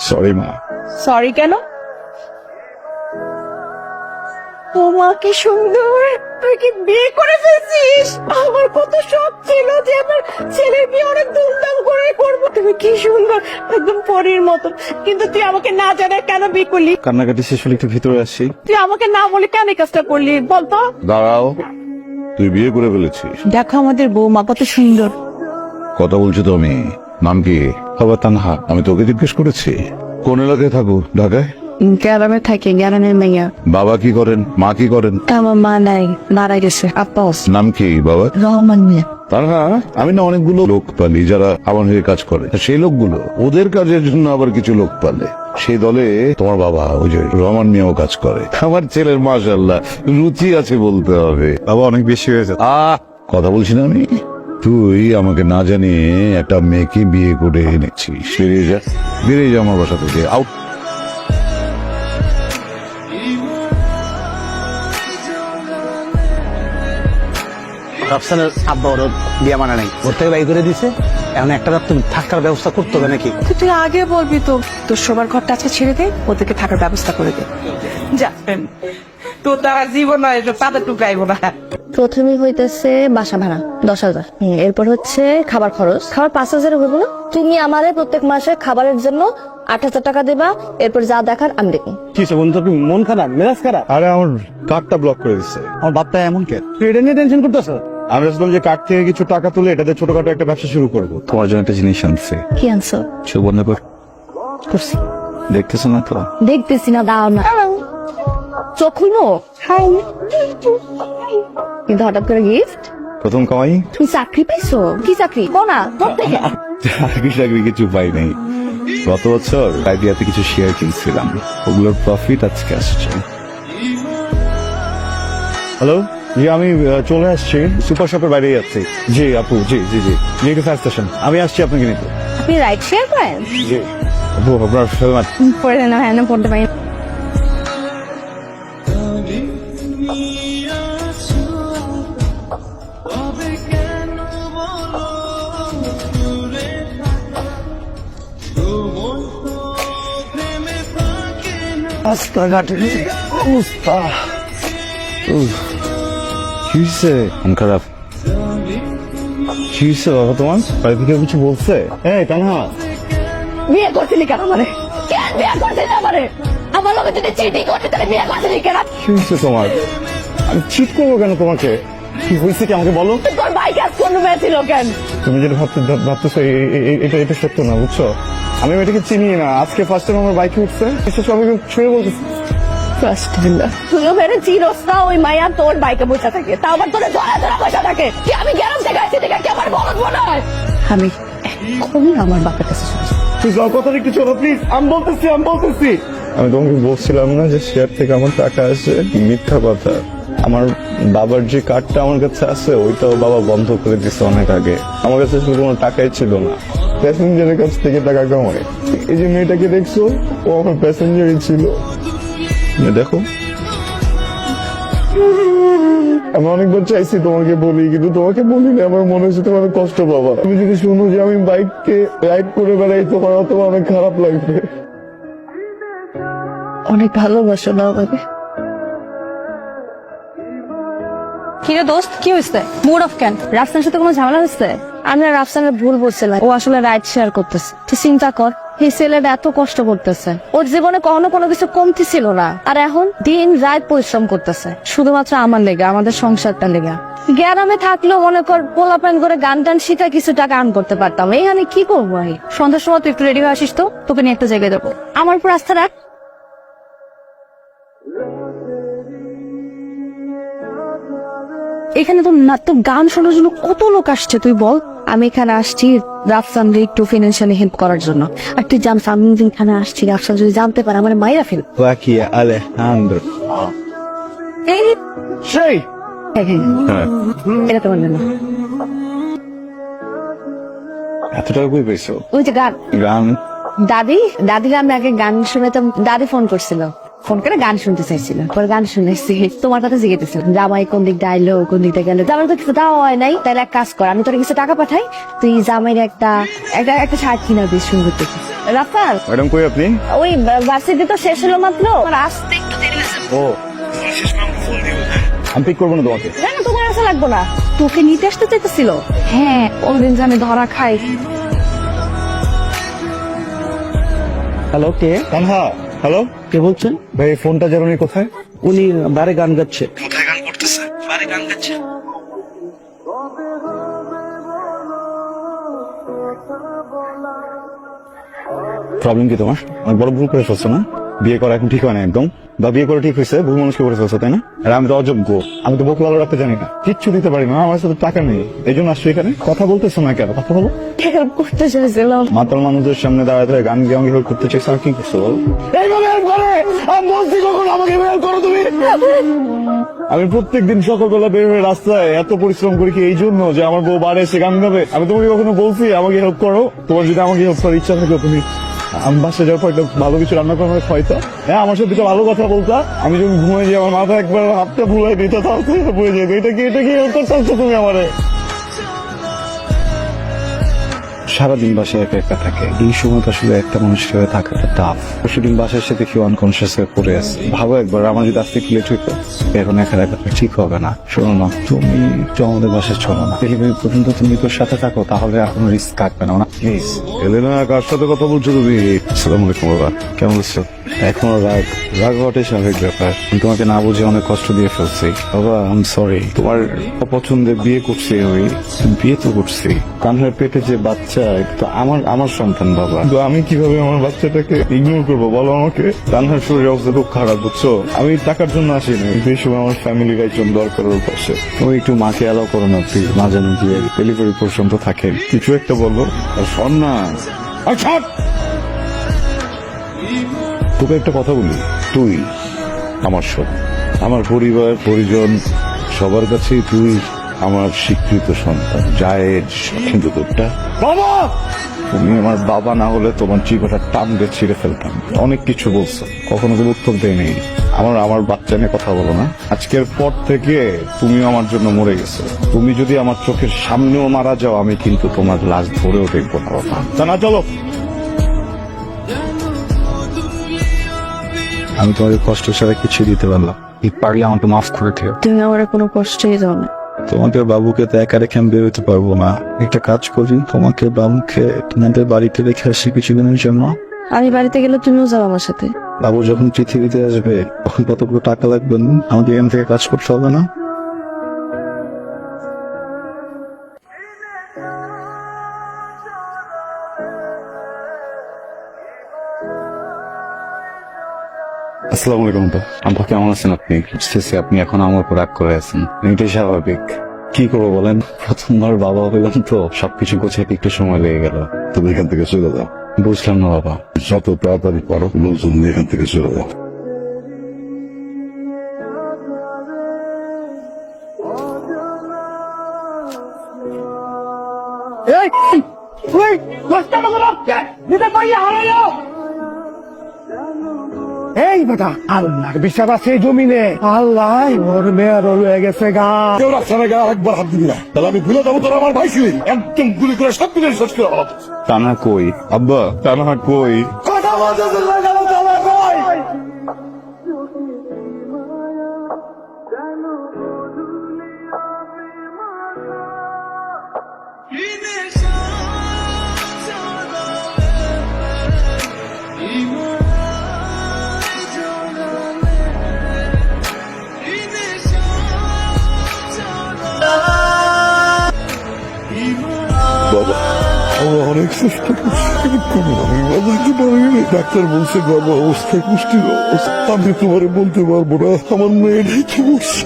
Sorry মা। Sorry কেন? তোমাকে সুন্দর তুই কি বিয়ে করে ফেলছিস? আমার কত শখ ছিল যে আমার ছেলের বিয়ে অনেক ধুমধাম করে করব। তুমি কি সুন্দর একদম পরীর মতো। কিন্তু তুই আমাকে না জানায় কেন বিয়ে করলি? কান্নাকাটি শেষ হলে একটু ভিতরে আসি। তুই আমাকে না বলে কেন এই কাজটা করলি? বলতো দাঁড়াও তুই বিয়ে করে ফেলেছিস। দেখো আমাদের বৌমা কত সুন্দর। কথা বলছো তো আমি। নাম কি? বাবা তানহা আমি তোকে জিজ্ঞেস করেছি। কোন এলাকায় থাকো? ঢাকায়? গ্রামে থাকে গ্রামের মেয়া। বাবা কি করেন? মা কি করেন? আমার মা নাই মারা গেছে আপা নাম কি বাবা? রহমান মিয়া। তারা আমি না অনেকগুলো লোক পালি যারা আমার হয়ে কাজ করে। সেই লোকগুলো ওদের কাজের জন্য আবার কিছু লোক পালে। সেই দলে তোমার বাবা ওই যে রহমান মিয়াও কাজ করে। আমার ছেলের মাশাল্লাহ রুচি আছে বলতে হবে। বাবা অনেক বেশি হয়েছে আহ কথা বলছি না আমি? তুই আমাকে না জানিয়ে একটা মেয়েকে বিয়ে করে এনেছিস। বেরিয়ে যা বেরিয়ে যা আমার বাসা থেকে। আউট রফসানের আব্বা ওর বিয়া মানা নাই। ওর থেকে বাই করে দিছে। এখন একটা রাত তুমি থাকার ব্যবস্থা করতে হবে নাকি? তুই আগে বলবি তো তোর সবার ঘরটা আজকে ছেড়ে দে ওদেরকে থাকার ব্যবস্থা করে দে। যা তো তারা জীবন পাতা টুকাইবো না। প্রথমেই হইতেছে বাসা ভাড়া দশ হাজার। এরপর হচ্ছে খাবার খরচ। খাবার পাঁচ হাজার হইব না? তুমি আমারে প্রত্যেক মাসে খাবারের জন্য আট হাজার টাকা দেবা এরপর যা দেখার আমি দেখি কি বন্ধু তুমি মন খারাপ মেজাজ খারাপ? আরে আমার কার্ডটা ব্লক করে দিচ্ছে আমার বাপটা এমন কে? তুই এটা নিয়ে টেনশন করতেছ? আমি ভাবছিলাম যে কার্ড থেকে কিছু টাকা তুলে এটাতে ছোটখাটো একটা ব্যবসা শুরু করব। তোমার জন্য একটা জিনিস আনছে। কি আনছো? বন্ধ করছি। দেখতেছো না তো? দেখতেছি না দাও না। চোখ খুলবো? কিন্তু হঠাৎ করে গিফট প্রথম কামাই? তুমি চাকরি পাইছো? কি চাকরি? কোনা চাকরি চাকরি কিছু পাই নাই। গত বছর আইডিয়াতে কিছু শেয়ার কিনছিলাম। ওগুলোর প্রফিট আজকে আসছে। হ্যালো জি আমি চলে আসছি। সুপার শপের বাইরে যাচ্ছি জি আপু জি জি জি। জি ফায়ার স্টেশন আমি আসছি আপনাকে নিতে। আপনি রাইট শেয়ার করেন? জি। আপু আপনার ফেলমাত পড়ে না হ্যাঁ পড়তে পারি অবস্থা কি মন খারাপ কি হয়েছে বাবা তোমার? বাড়ি থেকে কিছু বলছে? এই তানহা। বিয়ে করছিলি কেন আমারে? কেন বিয়ে করছিলি আমারে আমার লোকে যদি চিঠি করতে তাহলে বিয়ে করছিলি কেন? কি হয়েছে তোমার? আমি চিট করব কেন তোমাকে? কি হয়েছে কি আমাকে বলো? তোর ভাই কাজ কোন ছিল কেন? তুমি যেটা ভাবতে ভাবতেছো এ- এ- এ- এটা এটা সত্য না বুঝছ? আমি মেয়েটাকে চিনি না। আজকে ফার্স্ট টাইম আমার বাইকে উঠছে। বিশেষ ছুঁয়ে বলতেছি। তুইও মেরে চিরস না ওই মায়া তোর বাইকে বসে থাকে। তা আবার তোর ধরা ধরা বসে থাকে। কি আমি গ্যারাম থেকে? আসছি দেখে কি আমার বলদ মনে হয়? আমি এখন আমার বাপের কাছে শুনছি তুই যাও কথা একটু চলো প্লিজ আমি বলতেছি আমি বলতেছি। আমি তোমাকে বলছিলাম না যে শেয়ার থেকে আমার টাকা আসে? মিথ্যা কথা। আমার বাবার যে কার্ডটা আমার কাছে আছে, ওইটাও বাবা বন্ধ করে দিছে অনেক আগে। আমার কাছে শুধু কোনো টাকাই ছিল না। প্যাসেঞ্জারের কাছ থেকে টাকা কামায় এই যে মেয়েটাকে দেখছ, ও আমার প্যাসেঞ্জারই ছিল। দেখো। আমি অনেকবার চাইছি তোমাকে বলি, কিন্তু তোমাকে বলি না আমার মনে হচ্ছে তোমার কষ্ট পাবা তুমি যদি শুনো যে আমি বাইককে রাইড করে বেড়াই, তোমার তোমার অনেক খারাপ লাগবে। অনেক ভালোবাসো না আমাকে? কিরে দোস্ত, কি হয়েছে মুড অফ কেন? রাফসানের সাথে কোনো ঝামেলা হয়েছে আমি রাফসানের ভুল বলছিলাম। ও আসলে রাইট শেয়ার করতেছে। তুই চিন্তা কর। এই ছেলেটা এত কষ্ট করতেছে। ওর জীবনে কখনো কোনো কিছু কমতি ছিল না। আর এখন দিন রাত পরিশ্রম করতেছে। শুধুমাত্র আমার লেগে, আমাদের সংসারটা লেগে। গ্রামে থাকলেও মনে কর, পোলাপান করে গান টান শিখা কিছু টাকা আর্ন করতে পারতাম। এইখানে কি করব আমি সন্ধ্যার সময় তুই একটু রেডি হয়ে আসিস তো? তোকে নিয়ে একটা জায়গায় দেবো আমার উপর আস্থা রাখ। এখানে তো না তো গান শোনার জন্য কত লোক আসছে তুই বল। আমি এখানে আসছি। একটু ফিনান্সিয়ালি হেল্প করার জন্য। আর তুই জানস আমি যে আসছি রাফসান যদি জানতে পারে আমার মাইরা ফেল. সেই। হ্যাঁ, এটা তোমার জন্য। এত টাকা কই পেয়েছ ওই যে গান। গান? দাদি দাদির আমি আগে গান শুনেতাম দাদি ফোন করছিল। ফোন করে গান শুনতে চাইছিল। পরে গান শুনেছি তোমার কথা জিজ্ঞেস জামাই কোন দিক আইলো কোন দিকটা গেল? জামাই তো কিছু দেওয়া হয় নাই তাহলে এক কাজ কর আমি তোর কিছু টাকা পাঠাই তুই জামাইয়ের একটা একটা একটা শার্ট কিনা দিস সুন্দর দেখে। রাফাল? ম্যাডাম কই আপনি? ওই ভার্সিটি তো শেষ হলো মাত্র। আসতে একটু দেরি হয়েছে ও আমি পিক করব না তোমাকে। না না তোমার আসা লাগবো না। তোকে নিতে আসতে চাইতেছিল? হ্যাঁ কোনদিন জানি ধরা খাই। হ্যালো কে? কানহা হ্যালো কে বলছেন? ভাই ফোনটা যেন কোথায়? উনি বারে গান গাচ্ছে। প্রবলেম কি তোমার? অনেক বড় ভুল করে ফেলছো না? বিয়ে করা এখন ঠিক হয় না একদম। বা বিয়ে করে ঠিক হয়েছে ভুল মানুষকে করে ফেলছো তাই না? আর আমি তো অযোগ্য। আমি তো বোক লালো রাখতে জানি না। কিচ্ছু দিতে পারি না আমার সাথে টাকা নেই। এই জন্য আসছো এখানে? কথা বলতেছো না কেন? কথা বলো। হেল্প করতে চাইছিলাম? মাতাল মানুষদের সামনে দাঁড়ায় দাঁড়ায় গান গেয়ে আমাকে করতে চাইছো আর কি করছ বলো? এইভাবে help করে? আমি বলছি কখন আমাকে হেল্প করো তুমি? আমি প্রত্যেকদিন সকালবেলা বের হয়ে রাস্তায় এত পরিশ্রম করি কি এই জন্য যে আমার বউ বাড়ে এসে গান গাবে? আমি তোমাকে কখনো বলছি আমাকে হেল্প করো? তোমার যদি আমাকে হেল্প করার ইচ্ছা থাকে তুমি আমি বাসে যাওয়ার পর ভালো কিছু রান্না করার হয়তো হ্যাঁ আমার সাথে ভালো কথা বলতা। আমি যখন ঘুমাই যাই, আমার মাথা একবার হাতটা ভুলাই দিতে, তাও বুঝে যেত, এটা কি এটা কি করতে করতে তুমি আমারে? সারাদিন বাসায় একা একা থাকে। এই সময় আসলে একটা মানুষের সাথে থাকাটা টাফ সেদিন বাসার সাথে কেউ আনকনসিয়াস হয়ে পড়ে আছে। ভাবো একবার, আমার যদি আজকে লেট হইতো, এখন একা একা ঠিক হবে না। শোনো না, তুমি তো আমাদের বাসায় চলো না। ডেলিভারি পর্যন্ত তুমি তোর সাথে থাকো, তাহলে কোনো রিস্ক থাকবে না। প্লিজ এলেনা, কার সাথে কথা বলছো তুমি? আসসালামু আলাইকুম, বাবা। কেমন আছো? এখনও রাগ। রাগ হওয়াটাই স্বাভাবিক ব্যাপার। আমি তোমাকে না বুঝে অনেক কষ্ট দিয়ে ফেলছি। বাবা আম সরি তোমার অপছন্দে বিয়ে করছি ওই বিয়ে তো করছি। কানহার পেটে যে বাচ্চা এটা তো আমার আমার সন্তান বাবা। তো আমি কীভাবে আমার বাচ্চাটাকে ইগনোর করব? বলো আমাকে। কানহার শরীর অবস্থা খুব খারাপ বুঝছ? আমি টাকার জন্য আসিনি। এই সময় আমার ফ্যামিলির একজন দরকার ওর পাশে। তুমি একটু মাকে অ্যালাউ করো না প্লিজ মা যেন গিয়ে ডেলিভারি পর্যন্ত থাকেন কিছু একটা বলব আর শোন না। তোকে একটা কথা বলি। তুই আমার সব আমার পরিবার পরিজন সবার কাছেই তুই আমার স্বীকৃত সন্তান জায়েজ কিন্তু তোরটা বাবা! তুমি আমার বাবা না হলে তোমার জীবনটা টান দিয়ে ছিঁড়ে ফেলতাম। অনেক কিছু বলছো কখনো কোনো উত্তর দেয়নি। আমার আমার বাচ্চা নিয়ে কথা বলো না। আজকের পর থেকে তুমিও আমার জন্য মরে গেছো। তুমি যদি আমার চোখের সামনেও মারা যাও আমি কিন্তু তোমার লাশ ধরেও দেখব না বাবা। তা না চলো। আমি তোমাকে কষ্ট ছাড়া কিছু দিতে পারলাম এই পারলে আমাকে মাফ করে দিও। তুমি আমার কোনো কষ্টই দাও না। তোমাকে বাবুকে তো একা রেখে আমি বেরোতে পারব না। একটা কাজ করি তোমাকে বাবুকে তোমাদের বাড়িতে রেখে আসি কিছুদিনের জন্য। আমি বাড়িতে গেলে তুমিও যাও আমার সাথে। বাবু যখন পৃথিবীতে আসবে তখন কতগুলো টাকা লাগবে? আমাদের এখান থেকে কাজ করতে হবে না? আসসালামু আলাইকুম তো আব্বা, কেমন আছেন আপনি? বুঝতেছি আপনি এখন আমার উপর রাগ করে আছেন। এটাই স্বাভাবিক। কি করব বলেন? প্রথমবার বাবা হইলাম তো, সবকিছু গোছাইতে একটু সময় লেগে গেল। তুমি এখান থেকে চলে যাও। বুঝলাম না বাবা। যত তাড়াতাড়ি পারো লোকজন নিয়ে এখান থেকে চলে যাও। এই বেটা আল্লাহর বিশ্বাস আছে এই জমিনে। আল্লাহ ওর মেয়ের রয়ে গেছে গা। কেউ রাস্তা গা গেলে একবার হাত দিবি না। তাহলে আমি ভুলে যাব তোর আমার ভাই ছিলি। একদম গুলি করে সব কিছু শেষ করে টানা কই? আব্বা টানা কই? কথা বলতে গেল কই? চেষ্টা করছি ডাক্তার বলছে, বাবা অবস্থায় পুষ্টির অবস্থা। আমি তোমার বলতে পারব না। আমার মেয়ের বলছে